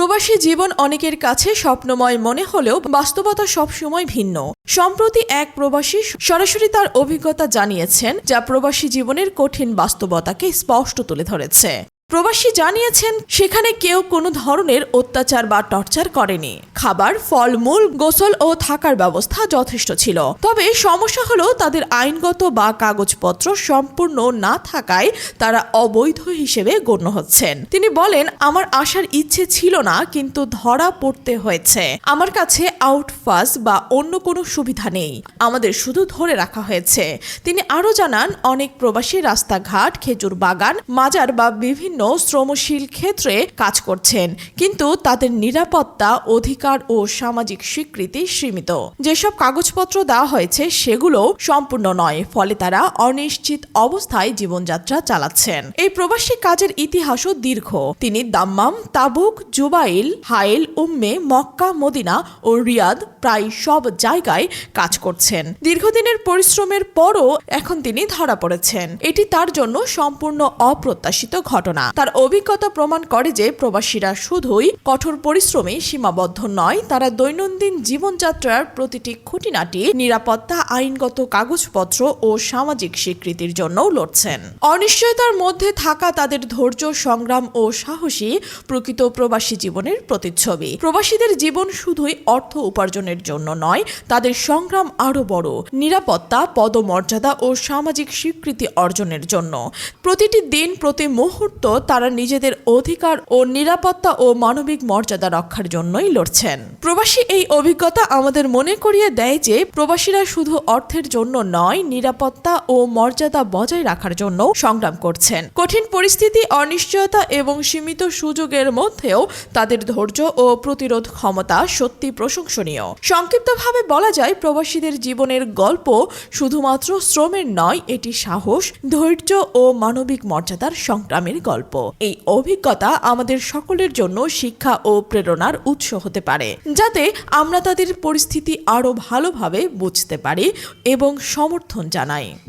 প্রবাসী জীবন অনেকের কাছে স্বপ্নময় মনে হলেও বাস্তবতা সবসময় ভিন্ন। সম্প্রতি এক প্রবাসী সরাসরি তার অভিজ্ঞতা জানিয়েছেন, যা প্রবাসী জীবনের কঠিন বাস্তবতাকে স্পষ্ট তুলে ধরেছে। প্রবাসী জানিয়েছেন, সেখানে কেউ কোনো ধরনের অত্যাচার বা টর্চার করেনি। খাবার ফলমূল গোসল ও থাকার ব্যবস্থা যথেষ্ট ছিল। তবে সমস্যা হলো, তাদের আইনগত বা কাগজপত্র সম্পূর্ণ না থাকায় তারা অবৈধ হিসেবে গণ্য হচ্ছেন। তিনি বলেন, আমার আসার ইচ্ছে ছিল না, কিন্তু ধরা পড়তে হয়েছে। আমার কাছে আউটফাস বা অন্য কোনো সুবিধা নেই। আমাদের শুধু ধরে রাখা হয়েছে। তিনি আরও জানান, অনেক প্রবাসী রাস্তাঘাট, খেজুর বাগান, মাজার বা বিভিন্ন শ্রমশীল ক্ষেত্রে কাজ করছেন। কিন্তু তাদের নিরাপত্তা, অধিকার ও সামাজিক স্বীকৃতি সীমিত। যেসব কাগজপত্র দেওয়া হয়েছে সেগুলো সম্পূর্ণ নয়। ফলে তারা অনিশ্চিত অবস্থায় জীবনযাত্রা চালাচ্ছেন। এই প্রবাসী কাজের ইতিহাসও দীর্ঘ। তিনি Dammam, Tabuk, Jubail, Hail, Umme, Mecca, Medina ও রিয়াদ প্রায় সব জায়গায় কাজ করছেন। দীর্ঘদিনের পরিশ্রমের পরও এখন তিনি ধরা পড়েছেন। এটি তার জন্য সম্পূর্ণ অপ্রত্যাশিত ঘটনা। তার অভিজ্ঞতা প্রমাণ করে যে প্রবাসীরা শুধুই কঠোর পরিশ্রমে সীমাবদ্ধ নয়, তারা দৈনন্দিন জীবনযাত্রার প্রতিটি খুঁটিনাটি নিরাপত্তা, আইনগত কাগজপত্র ও সামাজিক স্বীকৃতির জন্যও লড়ছেন। অনিশ্চয়তার মধ্যে থাকা তাদের ধৈর্য, সংগ্রাম ও সাহসী প্রকৃত প্রবাসী জীবনের প্রতিচ্ছবি। প্রবাসীদের জীবন শুধুই অর্থ উপার্জনের জন্য নয়, তাদের সংগ্রাম আরও বড়। নিরাপত্তা, পদমর্যাদা ও সামাজিক স্বীকৃতি অর্জনের জন্য। প্রতিটি দিন প্রতি মুহূর্ত তারা নিজেদের অধিকার ও নিরাপত্তা ও মানবিক মর্যাদা রক্ষার জন্যই লড়ছেন। প্রবাসী এই অভিজ্ঞতা আমাদের মনে করিয়ে দেয় যে, প্রবাসীরা শুধু অর্থের জন্য নয়, নিরাপত্তা ও মর্যাদা বজায় রাখার জন্য সংগ্রাম করছেন। কঠিন পরিস্থিতি, অনিশ্চয়তা এবং সীমিত সুযোগের মধ্যেও তাদের ধৈর্য ও প্রতিরোধ ক্ষমতা সত্যি প্রশংসনীয় সংক্ষিপ্তভাবে বলা যায়, প্রবাসীদের জীবনের গল্প শুধুমাত্র শ্রমের নয়, এটি সাহস, ধৈর্য ও মানবিক মর্যাদার সংগ্রামের গল্প। এই অভিজ্ঞতা আমাদের সকলের জন্য শিক্ষা ও প্রেরণার উৎস হতে পারে, যাতে আমরা তাদের পরিস্থিতি আরও ভালোভাবে বুঝতে পারি এবং সমর্থন জানাই।